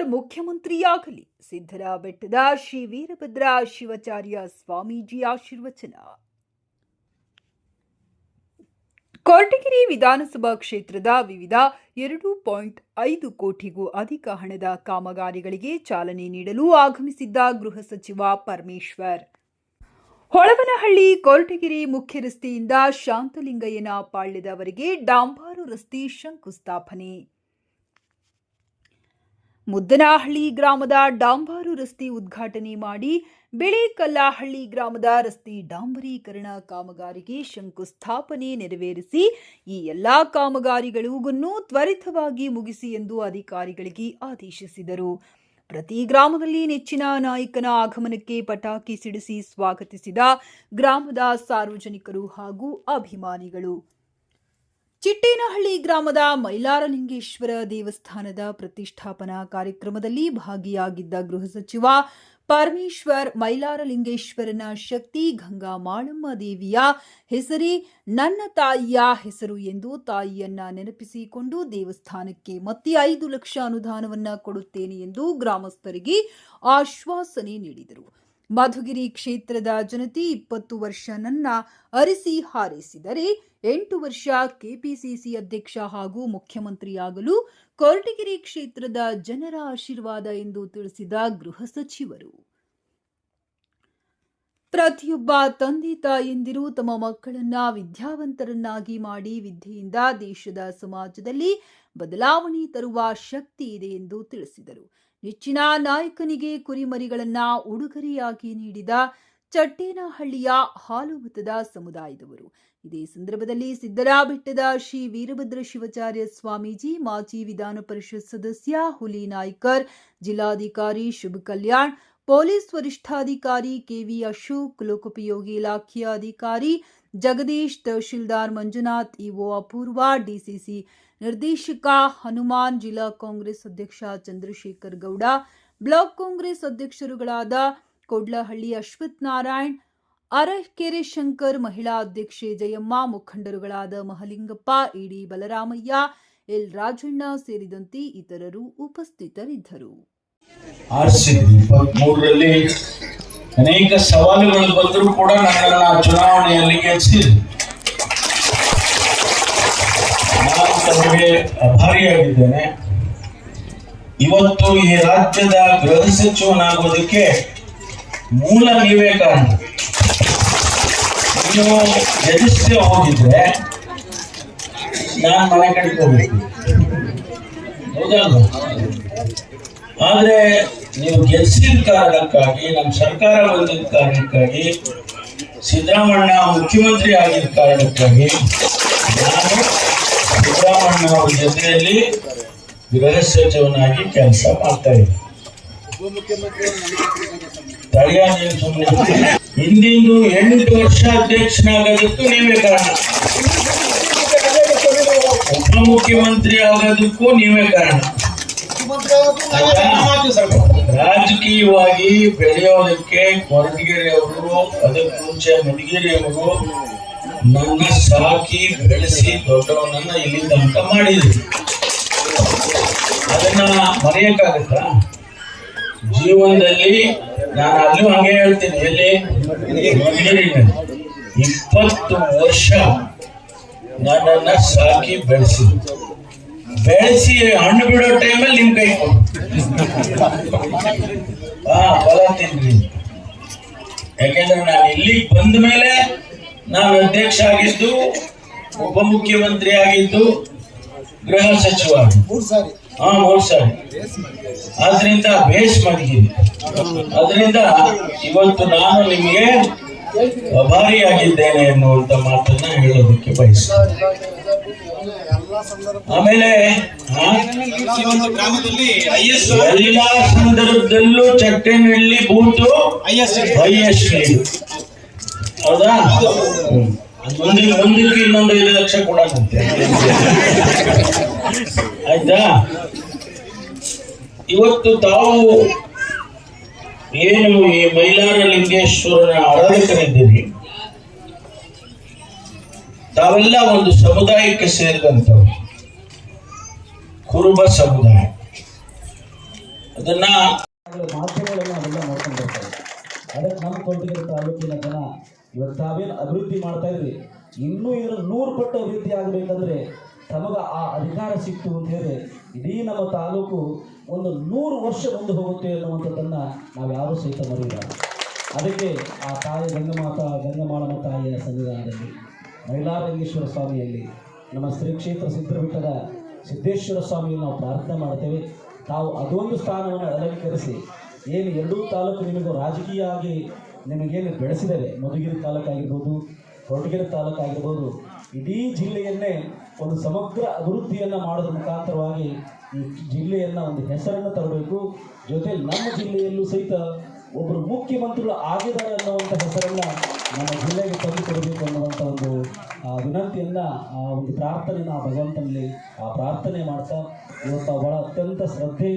ಪರಮೇಶ್ವರ್ ಮುಖ್ಯಮಂತ್ರಿಯಾಗಲಿ. ಸಿದ್ಧರ ಬೆಟ್ಟದ ಶ್ರೀ ವೀರಭದ್ರ ಶಿವಾಚಾರ್ಯ ಸ್ವಾಮೀಜಿ ಆಶೀರ್ವಚನ. ಕೊರಟಗೆರೆ ವಿಧಾನಸಭಾ ಕ್ಷೇತ್ರದ ವಿವಿಧ ಎರಡು ಪಾಯಿಂಟ್ ಐದು ಕೋಟಿಗೂ ಅಧಿಕ ಹಣದ ಕಾಮಗಾರಿಗಳಿಗೆ ಚಾಲನೆ ನೀಡಲು ಆಗಮಿಸಿದ್ದ ಗೃಹ ಸಚಿವ ಪರಮೇಶ್ವರ್. ಹೊಳವನಹಳ್ಳಿ ಕೊರಟಗೆರೆ ಮುಖ್ಯ ರಸ್ತೆಯಿಂದ ಶಾಂತಲಿಂಗಯ್ಯನ ಪಾಳ್ಯದವರೆಗೆ ಡಾಂಬಾರು ರಸ್ತೆ ಶಂಕುಸ್ಥಾಪನೆ. ಮುದ್ದನಹಳ್ಳಿ ಗ್ರಾಮದ ಡಾಂಬಾರು ರಸ್ತೆ ಉದ್ಘಾಟನೆ ಮಾಡಿ ಬೆಳೆಕಲ್ಲಹಳ್ಳಿ ಗ್ರಾಮದ ರಸ್ತೆ ಡಾಂಬರೀಕರಣ ಕಾಮಗಾರಿಗೆ ಶಂಕುಸ್ಥಾಪನೆ ನೆರವೇರಿಸಿ ಈ ಎಲ್ಲ ಕಾಮಗಾರಿಗಳಿಗೂ ತ್ವರಿತವಾಗಿ ಮುಗಿಸಿ ಎಂದು ಅಧಿಕಾರಿಗಳಿಗೆ ಆದೇಶಿಸಿದರು. ಪ್ರತಿ ಗ್ರಾಮದಲ್ಲಿ ನೆಚ್ಚಿನ ನಾಯಕನ ಆಗಮನಕ್ಕೆ ಪಟಾಕಿ ಸಿಡಿಸಿ ಸ್ವಾಗತಿಸಿದ ಗ್ರಾಮದ ಸಾರ್ವಜನಿಕರು ಹಾಗೂ ಅಭಿಮಾನಿಗಳು. ಚಿಟ್ಟೇನಹಳ್ಳಿ ಗ್ರಾಮದ ಮೈಲಾರಲಿಂಗೇಶ್ವರ ದೇವಸ್ಥಾನದ ಪ್ರತಿಷ್ಠಾಪನಾ ಕಾರ್ಯಕ್ರಮದಲ್ಲಿ ಭಾಗಿಯಾಗಿದ್ದ ಗೃಹ ಸಚಿವ ಪರಮೇಶ್ವರ್, ಮೈಲಾರಲಿಂಗೇಶ್ವರನ ಶಕ್ತಿ ಗಂಗಾ ಮಾಳಮ್ಮ ದೇವಿಯ ಹೆಸರೇ ನನ್ನ ತಾಯಿಯ ಹೆಸರು ಎಂದು ತಾಯಿಯನ್ನ ನೆನಪಿಸಿಕೊಂಡು ದೇವಸ್ಥಾನಕ್ಕೆ ಮತ್ತೆ ಐದು ಲಕ್ಷ ಅನುದಾನವನ್ನ ಕೊಡುತ್ತೇನೆ ಎಂದು ಗ್ರಾಮಸ್ಥರಿಗೆ ಆಶ್ವಾಸನೆ ನೀಡಿದರು. ಮಧುಗಿರಿ ಕ್ಷೇತ್ರದ ಜನತೆ ಇಪ್ಪತ್ತು ವರ್ಷ ನನ್ನ ಅರಿಸಿ ಹಾರೈಸಿದರೆ ಎಂಟು ವರ್ಷ ಕೆಪಿಸಿಸಿ ಅಧ್ಯಕ್ಷ ಹಾಗೂ ಮುಖ್ಯಮಂತ್ರಿಯಾಗಲು ಕೊರಟಗೆರೆ ಕ್ಷೇತ್ರದ ಜನರ ಆಶೀರ್ವಾದ ಎಂದು ತಿಳಿಸಿದ ಗೃಹ ಸಚಿವರು. ಪ್ರತಿಯೊಬ್ಬ ತಂದೆ ತಾಯಂದಿರು ತಮ್ಮ ಮಕ್ಕಳನ್ನ ವಿದ್ಯಾವಂತರನ್ನಾಗಿ ಮಾಡಿ ವಿದ್ಯೆಯಿಂದ ದೇಶದ ಸಮಾಜದಲ್ಲಿ ಬದಲಾವಣೆ ತರುವ ಶಕ್ತಿ ಇದೆ ಎಂದು ತಿಳಿಸಿದರು. ನೆಚ್ಚಿನ ನಾಯಕನಿಗೆ ಕುರಿಮರಿಗಳನ್ನ ಉಡುಗೊರೆಯಾಗಿ ನೀಡಿದ ಚಟ್ಟೇನಹಳ್ಳಿಯ ಹಾಲುಮತದ ಸಮುದಾಯದವರು. ಇದೇ ಸಂದರ್ಭದಲ್ಲಿ ಸಿದ್ದರಾಬೆಟ್ಟದ ಶ್ರೀ ವೀರಭದ್ರ ಶಿವಾಚಾರ್ಯ ಸ್ವಾಮೀಜಿ, ಮಾಜಿ ವಿಧಾನ ಪರಿಷತ್ ಸದಸ್ಯ ಹುಲಿ ನಾಯ್ಕರ್, ಜಿಲ್ಲಾಧಿಕಾರಿ ಶುಭ ಕಲ್ಯಾಣ್ ಪೊಲೀಸ್ ವರಿಷ್ಠಾಧಿಕಾರಿ ಕೆವಿ ಅಶೋಕ್, ಲೋಕೋಪಯೋಗಿ ಇಲಾಖೆಯ ಅಧಿಕಾರಿ ಜಗದೀಶ್, ತಹಶೀಲ್ದಾರ್ ಮಂಜುನಾಥ್, ಇಒ ಅಪೂರ್ವ, ಡಿಸಿಸಿ ನಿರ್ದೇಶಕ ಹನುಮಾನ್, ಜಿಲ್ಲಾ ಕಾಂಗ್ರೆಸ್ ಅಧ್ಯಕ್ಷ ಚಂದ್ರಶೇಖರ್ ಗೌಡ, ಬ್ಲಾಕ್ ಕಾಂಗ್ರೆಸ್ ಅಧ್ಯಕ್ಷರುಗಳಾದ ಕೊಡ್ಲಹಳ್ಳಿ ಅಶ್ವಥ್ ನಾರಾಯಣ್, ಅರಕೆರೆ ಶಂಕರ್ ಮಹಿಳಾ ಅಧ್ಯಕ್ಷೆ Jayamma, ಮುಖಂಡರುಗಳಾದ Mahalingappa, E D Balaramaiah, L Rajanna ಸೇರಿದಂತೆ ಇತರರು ಉಪಸ್ಥಿತರಿದ್ದರು. ಆರಿಸಿದ್ವಿ ಇಪ್ಪತ್ತ್ ಮೂರರಲ್ಲಿ ಅನೇಕ ಸವಾಲುಗಳು ಬಂದರೂ ಕೂಡ ನನ್ನನ್ನು ಆ ಚುನಾವಣೆಯಲ್ಲಿ ಗೆಲ್ಲಿಸಿದ್ರು ನಾನು ತಮಗೆ ಅಭಾರಿಯಾಗಿದ್ದೇನೆ. ಇವತ್ತು ಈ ರಾಜ್ಯದ ಗೃಹ ಸಚಿವನಾಗೋದಕ್ಕೆ ಮೂಲ ನೀವೇ ಕಾರಣ. ನೀವು ಗೆಲ್ಲಿಸದೆ ಹೋಗಿದ್ರೆ ನಾನು ಮನೆ ಕಡೆಗೆ ಹೋಗ್ಬೇಕು. ಆದ್ರೆ ನೀವು ಗೆಲ್ಸಿದ ಕಾರಣಕ್ಕಾಗಿ ನಮ್ಮ ಸರ್ಕಾರ ಬಂದಿದ್ದ ಕಾರಣಕ್ಕಾಗಿ ಸಿದ್ದರಾಮಣ್ಣ ಮುಖ್ಯಮಂತ್ರಿ ಆಗಿದ್ದ ಕಾರಣಕ್ಕಾಗಿ ನಾನು ಸಿದ್ದರಾಮಣ್ಣ ಅವರ ಜೊತೆಯಲ್ಲಿ ಗೃಹ ಸಚಿವನಾಗಿ ಕೆಲಸ ಮಾಡ್ತಾ ಇದ್ದೆ. ನೀವು ಸುಮ್ಮನೆ ಹಿಂದಿಂದು ಎಂಟು ವರ್ಷ ಅಧ್ಯಕ್ಷನಾಗೋದಕ್ಕೂ ನೀವೇ ಕಾರಣ. ಉಪಮುಖ್ಯಮಂತ್ರಿ ಆಗೋದಕ್ಕೂ ನೀವೇ ಕಾರಣ. ರಾಜಕೀಯವಾಗಿ ಬೆಳೆಯೋದಕ್ಕೆ ಕೊರಟಗೆರೆ ಅವರು ಅದಕ್ಕೆ ಮುಂಚೆ ಮಡಿಗೇರಿ ಅವರು ನನ್ನ ಸಾಕಿ ಬೆಳೆಸಿ ದೊಡ್ಡವನನ್ನ ಇಲ್ಲಿ ತನಕ ಮಾಡಿದ್ರು. ಅದನ್ನ ಮರೆಯಕ್ಕಾಗತ್ತಾ? ಜೀವನದಲ್ಲಿ ನಾನು ಅಲ್ಲೂ ಹಂಗೆ ಹೇಳ್ತೀನಿ, ಎಲ್ಲಿ? ಮಡಿಗೇರಿ ಇಪ್ಪತ್ತು ವರ್ಷ ನನ್ನನ್ನ ಸಾಕಿ ಬೆಳೆಸಿದ್ರು. ಬೆಳೆಸಿ ಹಣ್ಣು ಬಿಡೋ ಟೈಮಲ್ಲಿ ನಿಮ್ ಕೈ ಕೊಡು. ಫಲ ತಿನ್ರಿ ಯಾಕೆಂದ್ರೆ ನಾನು ಇಲ್ಲಿಗೆ ಬಂದ ಮೇಲೆ ನಾನು ಅಧ್ಯಕ್ಷ ಆಗಿದ್ದು ಉಪಮುಖ್ಯಮಂತ್ರಿ ಆಗಿದ್ದು ಗೃಹ ಸಚಿವ. ಹಾ, ಮೂರ್ ಸಾರಿ. ಆದ್ರಿಂದ ಬೇಸ್ ಮಾಡಿದ್ದೀನಿ ಅದರಿಂದ ಇವತ್ತು ನಾನು ನಿಮಗೆ ಅಭಾರಿಯಾಗಿದ್ದೇನೆ ಎನ್ನುವಂತ ಮಾತನ್ನ ಹೇಳೋದಕ್ಕೆ ಬಯಸ್ತೇನೆ. ಆಮೇಲೆ ಗ್ರಾಮದಲ್ಲಿ ಎಲ್ಲಾ ಸಂದರ್ಭದಲ್ಲೂ ಚಟ್ಟೆನಹಳ್ಳಿ ಬೂತು ಐಎಸ್ ಹೈಯೆಸ್ಟ್ ಹೌದಾ ಹ್ಮ್. ಒಂದಕ್ಕೆ ಇನ್ನೊಂದು ಐದು ಲಕ್ಷ ಕೊಡಂತೆ. ಆಯ್ತಾ? ಇವತ್ತು ತಾವು ಏನು ಈ ಮೈಲಾರ ಲಿಂಗೇಶ್ವರನ ಆರಾಧಕರಿದ್ದೀರಿ? ತಾವೆಲ್ಲ ಒಂದು ಸಮುದಾಯಕ್ಕೆ ಸೇರಿದಂಥವು ಕುರುಬ ಸಮುದಾಯ. ಅದನ್ನ ಮಾಧ್ಯಮಗಳನ್ನು ಅವೆಲ್ಲ ನೋಡ್ಕೊಂಡು ಬರ್ತಾರೆ. ಅದಕ್ಕೆ ನಮ್ಮ ಕೊಟ್ಟಿರೋ ತಾಲೂಕಿನ ಜನ ಇವತ್ತು ತಾವೇನು ಅಭಿವೃದ್ಧಿ ಮಾಡ್ತಾ ಇದ್ರಿ? ಇನ್ನೂ ಇದ್ರ ನೂರು ಪಟ್ಟು ಅಭಿವೃದ್ಧಿ ಆಗಬೇಕಂದ್ರೆ ತಮಗೆ ಆ ಅಧಿಕಾರ ಸಿಕ್ತು ಅಂತ ಹೇಳಿ ಇಡೀ ನಮ್ಮ ತಾಲೂಕು ಒಂದು ನೂರು ವರ್ಷ ಮುಂದೆ ಹೋಗುತ್ತೆ ಅನ್ನುವಂಥದ್ದನ್ನು ನಾವು ಯಾರೂ ಸಹಿತ ಮರೆಯಿಲ್ಲ. ಅದಕ್ಕೆ ಆ ತಾಯಿ ಗಂಗಮಾತ, ಗಂಗಮಾಳಮ್ಮ ತಾಯಿಯ ಸನ್ನಿಧಾನದಲ್ಲಿ ಮೈಲಾರಂಗೇಶ್ವರ ಸ್ವಾಮಿಯಲ್ಲಿ ನಮ್ಮ ಶ್ರೀ ಕ್ಷೇತ್ರ ಸಿದ್ಧಪೀಠದ ಸಿದ್ದೇಶ್ವರ ಸ್ವಾಮಿಯನ್ನು ನಾವು ಪ್ರಾರ್ಥನೆ ಮಾಡ್ತೇವೆ. ತಾವು ಅದೊಂದು ಸ್ಥಾನವನ್ನು ಅಲಂಕರಿಸಿ ಏನು ಎರಡೂ ತಾಲೂಕು ನಿಮಗೂ ರಾಜಕೀಯ ಆಗಿ ನಿಮಗೇನು ಬೆಳೆಸಿದರೆ, ಮಧುಗಿರಿ ತಾಲೂಕಾಗಿರ್ಬೋದು ಕೊರಟಗೆರೆ ತಾಲೂಕಾಗಿರ್ಬೋದು ಇಡೀ ಜಿಲ್ಲೆಯನ್ನೇ ಒಂದು ಸಮಗ್ರ ಅಭಿವೃದ್ಧಿಯನ್ನು ಮಾಡೋದ್ರ ಮುಖಾಂತರವಾಗಿ ಈ ಜಿಲ್ಲೆಯನ್ನು ಒಂದು ಹೆಸರನ್ನು ತರಬೇಕು. ಜೊತೆ ನಮ್ಮ ಜಿಲ್ಲೆಯಲ್ಲೂ ಸಹಿತ ಒಬ್ಬರು ಮುಖ್ಯಮಂತ್ರಿಗಳು ಆಗಿದ್ದಾರೆ ಅನ್ನುವಂಥ ಹೆಸರನ್ನು ನಮ್ಮ ಜಿಲ್ಲೆಗೆ ತಂದುಕೊಡಬೇಕು ಅನ್ನುವಂಥ ಒಂದು ವಿನಂತಿಯನ್ನು ಆ ಒಂದು ಪ್ರಾರ್ಥನೆ ಆ ಭಗವಂತನಲ್ಲಿ ಆ ಪ್ರಾರ್ಥನೆ ಮಾಡ್ತಾ ಇವತ್ತು ಬಹಳ ಅತ್ಯಂತ ಶ್ರದ್ಧೆ